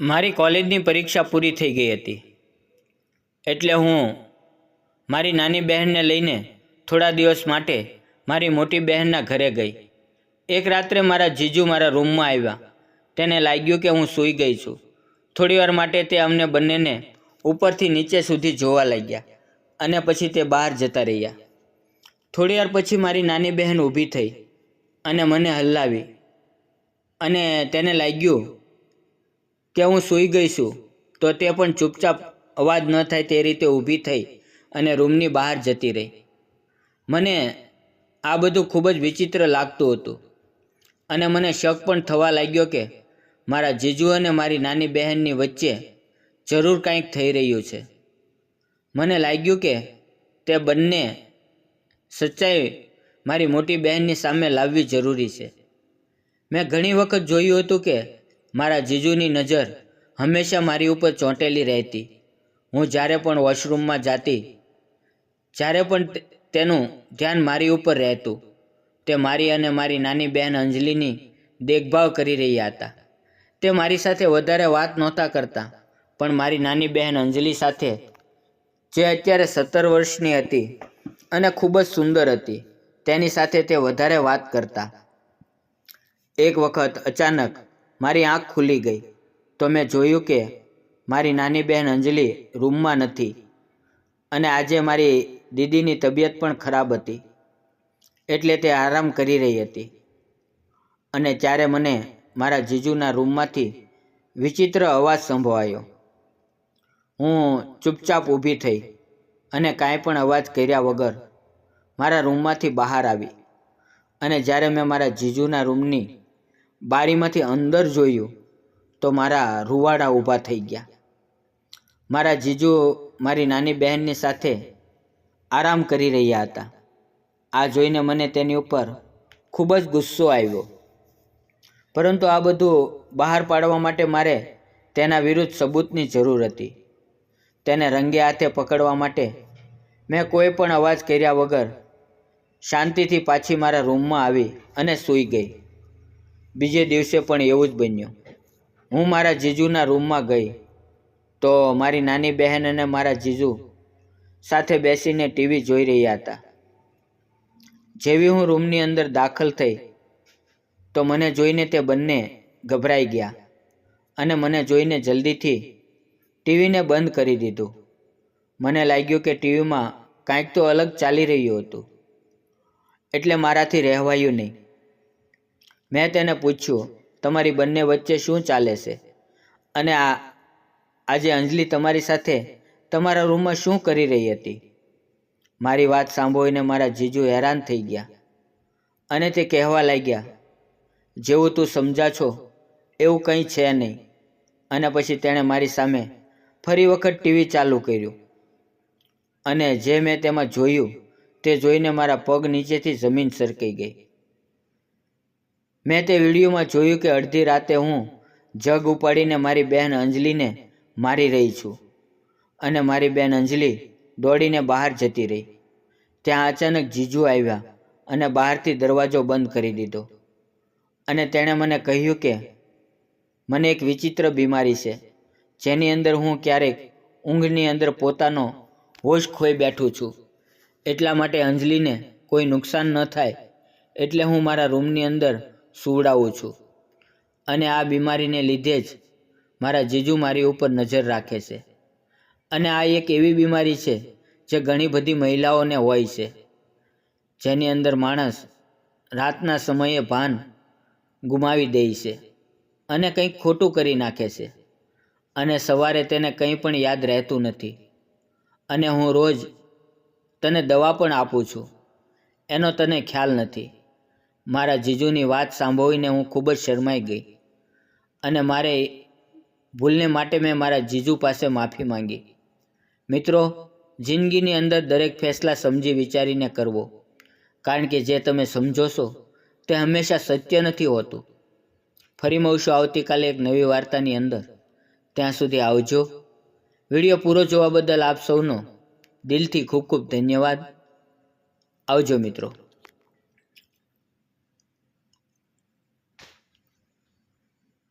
મારી કોલેજની પરીક્ષા પૂરી થઈ ગઈ હતી. એટલે હું મારી નાની બહેનને લઈને થોડા દિવસ માટે મારી મોટી બહેનના ઘરે ગઈ. એક રાત્રે મારા જીજુ મારા રૂમમાં આવ્યા. તેને લાગ્યું કે હું સૂઈ ગઈ છું. થોડીવાર માટે તે અમને બંનેને ઉપરથી નીચે સુધી જોવા લાગ્યા અને પછી તે બહાર જતા રહ્યા. થોડીવાર પછી મારી નાની બહેન ઊભી થઈ અને મને હલાવી અને તેને લાગ્યું કે હું સૂઈ ગઈ છું, તો તે પણ ચૂપચાપ અવાજ ન થાય તે રીતે ઊભી થઈ અને રૂમની બહાર જતી રહી. મને આ બધું ખૂબ જ વિચિત્ર લાગતું હતું અને મને શક પણ થવા લાગ્યો કે મારા જીજુ અને મારી નાની બહેનની વચ્ચે જરૂર કંઈક થઈ રહ્યું છે. મને લાગ્યું કે તે બંને સચ્ચાઈ મારી મોટી બહેનની સામે લાવવી જરૂરી છે. મેં ઘણી વખત જોયું હતું કે મારા જીજુની નજર હંમેશા મારી ઉપર ચોંટેલી રહેતી. હું જ્યારે પણ વોશરૂમમાં જાતી, જ્યારે પણ તેનું ધ્યાન મારી ઉપર રહેતું, તે મારી અને મારી નાની બહેન અંજલિની દેખભાળ કરી રહ્યા હતા. તે મારી સાથે વધારે વાત નહોતા કરતા, પણ મારી નાની બહેન અંજલિ સાથે, જે અત્યારે સત્તર વર્ષની હતી અને ખૂબ જ સુંદર હતી, તેની સાથે તે વધારે વાત કરતા. એક વખત અચાનક મારી આંખ ખુલી ગઈ. તો મેં જોયું કે મારી નાની બહેન અંજલિ રૂમમાં નથી અને આજે મારી દીદીની તબિયત પણ ખરાબ હતી. એટલે તે આરામ કરી રહી હતી. અને ત્યારે મને મારા જીજુના રૂમમાંથી વિચિત્ર અવાજ સંભળાયો હું ચૂપચાપ ઊભી થઈ અને કાંઈ પણ અવાજ કર્યા વગર મારા રૂમમાંથી બહાર આવી. અને જ્યારે મેં મારા જીજુના રૂમની બારીમાંથી અંદર જોયું તો મારા રૂવાડા ઊભા થઈ ગયા. મારા જીજુ મારી નાની બહેનની સાથે આરામ કરી રહ્યા હતા. આ જોઈને મને તેની ઉપર ખૂબ જ ગુસ્સો આવ્યો. પરંતુ આ બધું બહાર પાડવા માટે મારે તેના વિરુદ્ધ સબૂતની જરૂર હતી. તેને રંગે હાથે પકડવા માટે મેં કોઈ પણ અવાજ કર્યા વગર શાંતિથી પાછી મારા રૂમમાં આવી અને સૂઈ ગઈ. બીજે દિવસે પણ એવું જ બન્યું. હું મારા જીજુના રૂમમાં ગઈ તો મારી નાની બહેન અને મારા જીજુ સાથે બેસીને ટીવી જોઈ રહ્યા હતા. જેવી હું રૂમની અંદર દાખલ થઈ તો મને જોઈને તે બંને ગભરાઈ ગયા અને મને જોઈને જલ્દીથી ટીવીને બંધ કરી દીધું. મને લાગ્યું કે ટીવીમાં કાંઈક તો અલગ ચાલી રહ્યું હતું. એટલે મારાથી રહેવાયું નહીં. મેં તેને પૂછ્યું, તમારી બંને વચ્ચે શું ચાલે છે? અને આ, આજે અંજલિ તમારી સાથે તમારા રૂમમાં શું કરી રહી હતી? મારી વાત સાંભળીને મારા જીજુ હેરાન થઈ ગયા અને તે કહેવા લાગ્યા, જેવું તું સમજા છો, એવું કંઈ છે નહીં. અને પછી તેણે મારી સામે ફરી વખત ટીવી ચાલુ કર્યું. અને જે મેં તેમાં જોયું, તે જોઈને મારા પગ નીચેથી જમીન સરકાઈ ગઈ. મેં તે વિડીયોમાં જોયું કે અડધી રાતે હું જગ ઉપાડીને મારી બહેન અંજલિને મારી રહી છું અને મારી બહેન અંજલિ દોડીને બહાર જતી રહી. ત્યાં અચાનક જીજુ આવ્યા અને બહારથી દરવાજો બંધ કરી દીધો અને તેણે મને કહ્યું કે, મને એક વિચિત્ર બીમારી છે, જેની અંદર હું ક્યારેક ઊંઘની અંદર પોતાનો હોશ ખોઈ બેઠું છું. એટલા માટે અંજલિને કોઈ નુકસાન ન થાય, એટલે હું મારા રૂમની અંદર સુવડાવું છું. અને આ બીમારીને લીધે જ મારા જીજુ મારી ઉપર નજર રાખે છે. અને આ એક એવી બીમારી છે જે ઘણી બધી મહિલાઓને હોય છે. જેની અંદર માણસ રાતના સમયે ભાન ગુમાવી દે છે અને કંઈક ખોટું કરી નાખે છે. અને સવારે તેને કંઈ પણ યાદ રહેતું નથી. અને હું રોજ તને દવા પણ આપું છું. એનો તને ખ્યાલ નથી. મારા જીજુની વાત સાંભળીને હું ખૂબ જ શરમાઈ ગઈ અને મારે ભૂલને માટે મેં મારા જીજુ પાસે માફી માંગી. મિત્રો, જિંદગીની અંદર દરેક ફેસલા સમજી વિચારીને કરવો. કારણ કે જે તમે સમજો છો, તે હંમેશા સત્ય નથી હોતું. ફરી મળશું આવતીકાલે એક નવી વાર્તાની અંદર. ત્યાં સુધી આવજો. વીડિયો પૂરો જોવા બદલ આપ સૌનો દિલથી ખૂબ ખૂબ ધન્યવાદ. આવજો મિત્રો.